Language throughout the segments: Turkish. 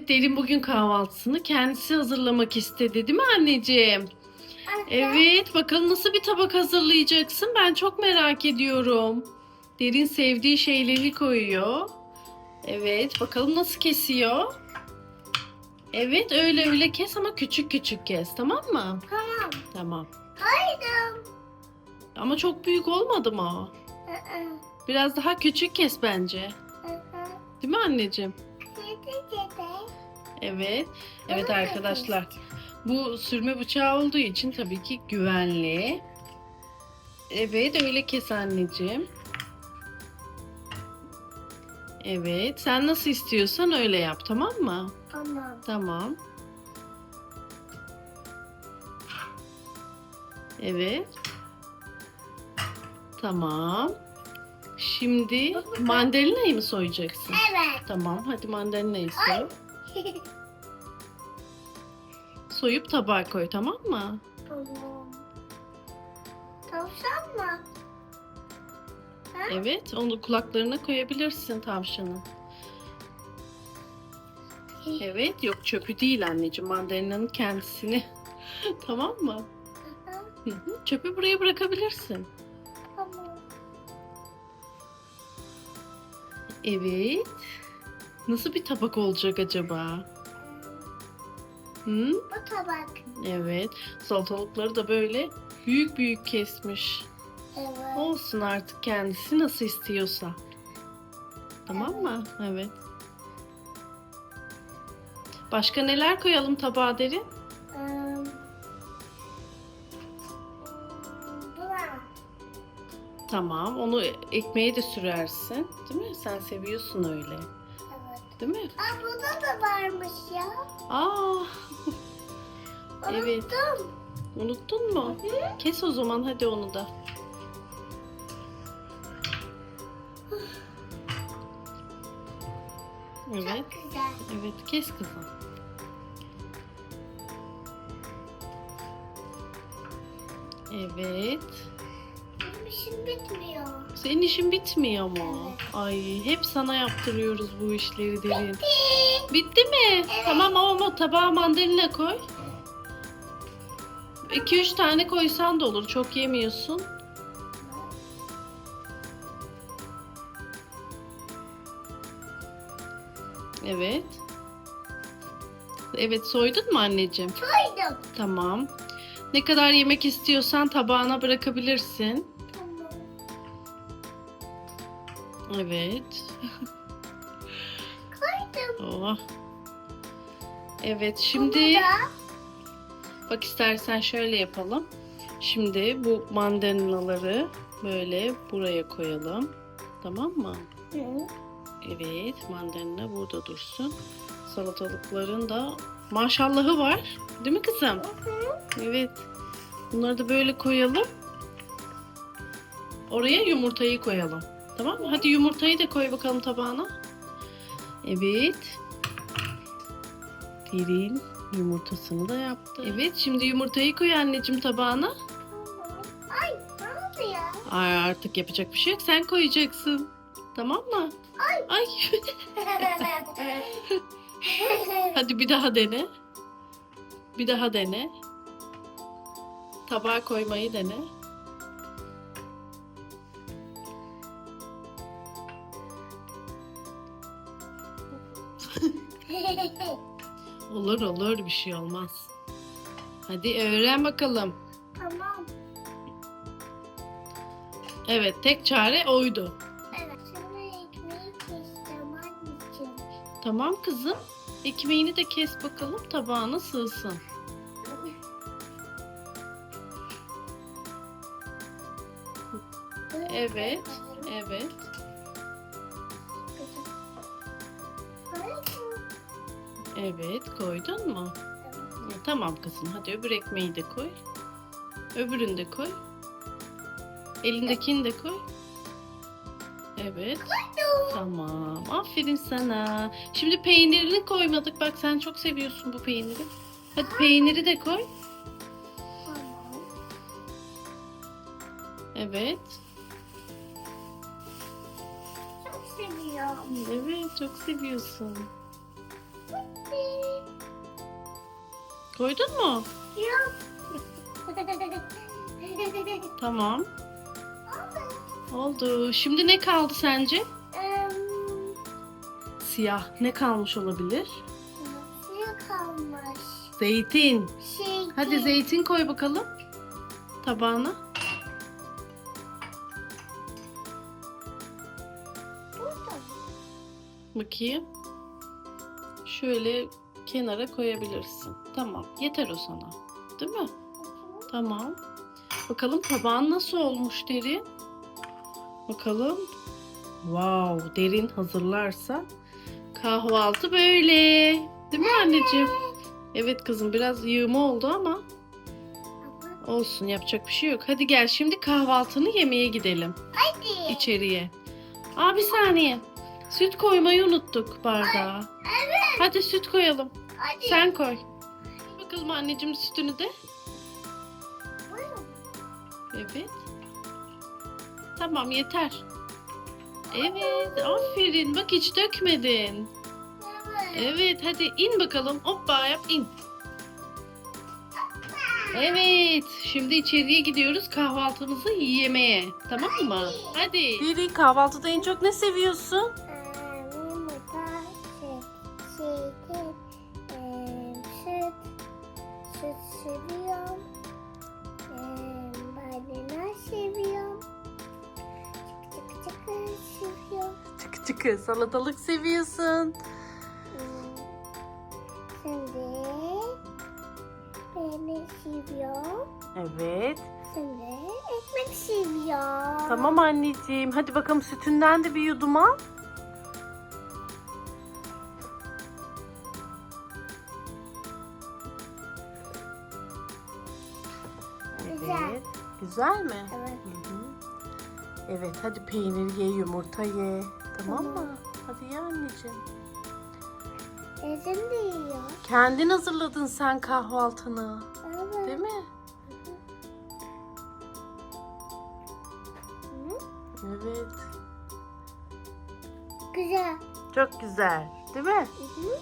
Derin bugün kahvaltısını kendisi hazırlamak istedi değil mi anneciğim? Evet bakalım nasıl bir tabak hazırlayacaksın ben çok merak ediyorum. Derin sevdiği şeyleri koyuyor. Evet bakalım nasıl kesiyor. Evet öyle öyle kes ama küçük küçük kes tamam mı? Tamam. Tamam. Haydi. Ama çok büyük olmadı mı? Hı Biraz daha küçük kes bence. hı. Değil mi anneciğim? Dede. Evet. Evet da arkadaşlar. Bu sürme bıçağı olduğu için tabii ki güvenli. Evet öyle kes anneciğim. Evet sen nasıl istiyorsan öyle yap tamam mı? Tamam. Tamam. Evet. Tamam. Şimdi mandalinayı mı soyacaksın? Evet. Tamam hadi mandalinayı soy. Soyup tabağa koy tamam mı? Tamam. Tavşan mı? Ha? Evet onu kulaklarına koyabilirsin tavşanın. Evet yok çöpü değil anneciğim mandalinanın kendisini. tamam mı? Hı Çöpü buraya bırakabilirsin. Tamam. Evet. Nasıl bir tabak olacak acaba? Hı? Bu tabak. Evet. Salatalıkları da böyle büyük büyük kesmiş. Evet. Olsun artık kendisi nasıl istiyorsa. Tamam mı? Evet. Başka neler koyalım tabağa derin? Buna. Tamam. Onu ekmeğe de sürersin. Değil mi? Sen seviyorsun öyle. Değil mi? Aa burada da varmış ya. Aa, Evet. Unuttum. unuttun mu? Kes o zaman hadi onu da. Evet. Çok güzel. Evet kes kızım. Evet. İşim bitmiyor. Senin işin bitmiyor mu? Evet. Ay hep sana yaptırıyoruz bu işleri derin. Bitti. Bitti mi? Tamam ama tabağa mandalina koy. 2-3 tane koysan da olur. Çok yemiyorsun. Evet. Evet soydun mu anneciğim? Koydum. Tamam. Ne kadar yemek istiyorsan tabağına bırakabilirsin. Evet. Koydum. Oh. Evet şimdi bak istersen şöyle yapalım. Şimdi bu mandalinaları böyle buraya koyalım. Tamam mı? Hı. Evet mandalina burada dursun. Salatalıkların da maşallahı var. Değil mi kızım? Hı hı. Evet. Bunları da böyle koyalım. Oraya yumurtayı koyalım. Tamam mı? Hadi yumurtayı da koy bakalım tabağına. Evet. Derin yumurtasını da yaptı. Evet şimdi yumurtayı koy anneciğim tabağına. Ay ne oldu ya? Ay artık yapacak bir şey yok. Sen koyacaksın. Tamam mı? Ay. Ay. Hadi bir daha dene. Bir daha dene. Tabağa koymayı dene. Olur olur bir şey olmaz. Hadi öğren bakalım. tamam. Evet tek çare oydu. Evet. Şimdi ekmeği keseceğim anneciğim. Tamam kızım. Ekmeğini de kes bakalım tabağına sığsın. Evet. Evet. Evet koydun mu? E, Tamam kızım hadi öbür ekmeği de koy. Öbürünü de koy. Elindekini de koy. Evet. Tamam. Aferin sana. Şimdi peynirini koymadık. Bak sen çok seviyorsun bu peyniri. Hadi peyniri de koy. Evet. Çok seviyorum. Evet çok seviyorsun. Koydun mu? Yok. Tamam. Oldu. Şimdi ne kaldı sence? Siyah. Ne kalmış olabilir? Nasıl kalmış? Zeytin. Şey. Hadi zeytin koy bakalım. Tabağına. Burada. Bakayım. Şöyle kenara koyabilirsin. Tamam. Yeter o sana. Değil mi? Tamam. Bakalım tabağın nasıl olmuş derin? Bakalım. Wow, derin hazırlarsa kahvaltı böyle. Değil mi anneciğim? Evet kızım biraz yığma oldu ama olsun yapacak bir şey yok. Hadi gel şimdi kahvaltını yemeye gidelim hadi. içeriye. Aa bir saniye. Süt koymayı unuttuk bardağa. Hadi süt koyalım. Hadi. Sen koy. Bakalım anneciğim sütünü de. Evet. Tamam yeter. Evet aferin bak hiç dökmedin. Evet. Evet hadi in bakalım hoppa yap in. Evet şimdi içeriye gidiyoruz kahvaltımızı yemeye tamam mı? Hadi. Diri kahvaltıda en çok ne seviyorsun? Seviyorum. Em, Badana seviyorum. Çık çık çık seviyorum. Çıkı salatalık seviyorsun. Hmm, Şimdi peynir seviyorum. Evet. Şimdi ekmek seviyorum. Tamam anneciğim hadi bakalım sütünden de bir yudum al. Güzel. Evet. Güzel mi? Evet. Hı hı. Evet hadi peynir ye, yumurta ye. Tamam Tamam. mı? Hadi ye anneciğim. Ezim de yiyor. Kendin hazırladın sen kahvaltını. Evet. Değil mi? Hı? Evet. Güzel. Çok güzel. Değil mi? Hı hı.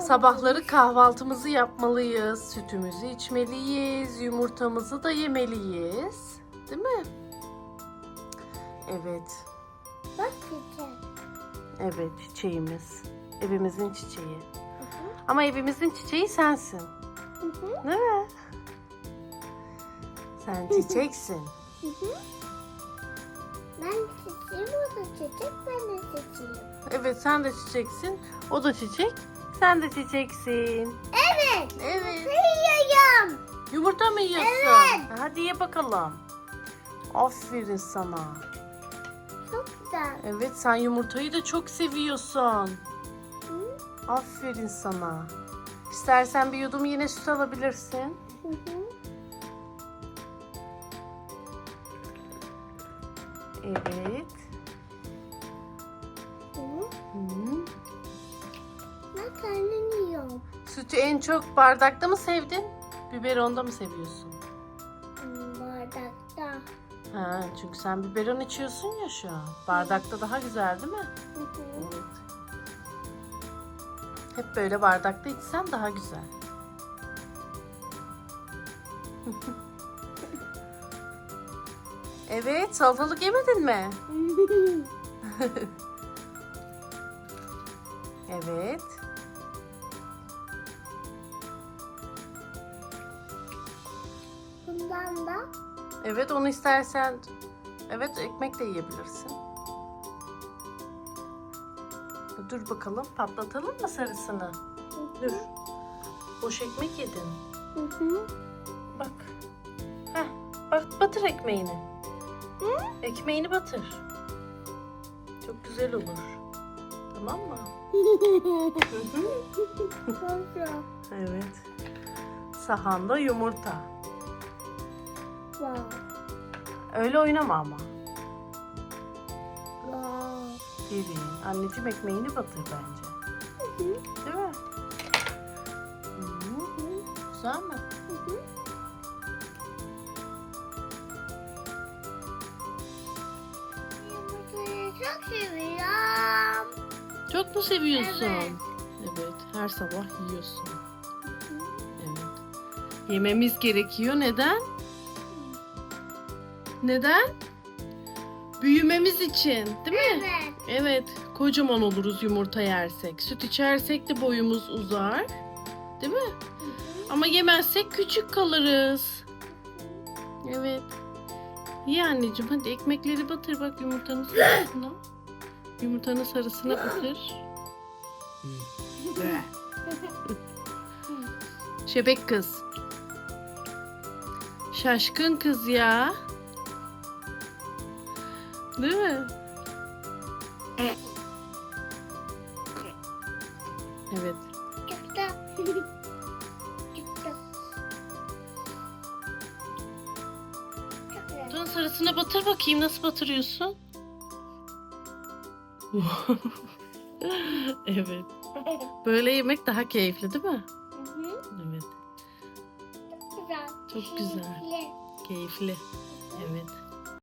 Sabahları kahvaltımızı yapmalıyız. Sütümüzü içmeliyiz. Yumurtamızı da yemeliyiz. Değil mi? Evet. Bak güzel. Evet çiçeğimiz. Evimizin çiçeği. Hı hı. Ama evimizin çiçeği sensin. Hı hı. Değil mi? Sen çiçeksin. Hı hı. Ben çiçeğim o da çiçek ben de çiçeğim. Evet sen de çiçeksin. O da çiçek. Sen de çiçeksin. Evet. Evet. Yiyorum. Yumurta mı yiyorsun? Hadi ye bakalım. Aferin sana. Çok güzel. Evet sen yumurtayı da çok seviyorsun. Hı Aferin sana. İstersen bir yudum yine süt alabilirsin. hı. hı. Evet. Kendim yiyorum. Sütü en çok bardakta mı sevdin? Biberonda mı seviyorsun? Hmm, Bardakta. Ha, çünkü sen biberon içiyorsun ya şu an. Bardakta daha güzel değil mi? Hı hı. Evet. Hep böyle bardakta içsen daha güzel. evet, salatalık yemedin mi? Evet. Bundan da Evet, onu istersen evet ekmek de yiyebilirsin. Dur bakalım, patlatalım mı sarısını? Dur. Boş ekmek yedin. Hı hı. Bak. Heh, bak batır ekmeğini. Ekmeğini batır. Çok güzel olur. Tamam mı? Evet. Sahanda yumurta. Wow. Öyle oynama ama. Wow. Derin. Anneciğim ekmeğini batır bence. Hı hı. Değil mi? Hı, Güzel mi? Hı hı. Yumurtayı çok seviyorum. Çok mu seviyorsun? Evet. Evet. Her sabah yiyorsun. Hı Yememiz gerekiyor. Neden? Neden? Büyümemiz için, değil mi? Evet. Evet, kocaman oluruz yumurta yersek. Süt içersek de boyumuz uzar. Değil mi? Ama yemezsek küçük kalırız. Evet. İyi anneciğim hadi ekmekleri batır bak yumurtanın sarısına. Yumurtanın sarısına batır. Şebek kız. Şaşkın kız ya. Değil mi? Evet. Yumurtanın sarısına batır bakayım nasıl batırıyorsun? evet. Böyle yemek daha keyifli değil mi? Evet. Çok güzel. Çok güzel. Keyifli. Keyifli. Evet.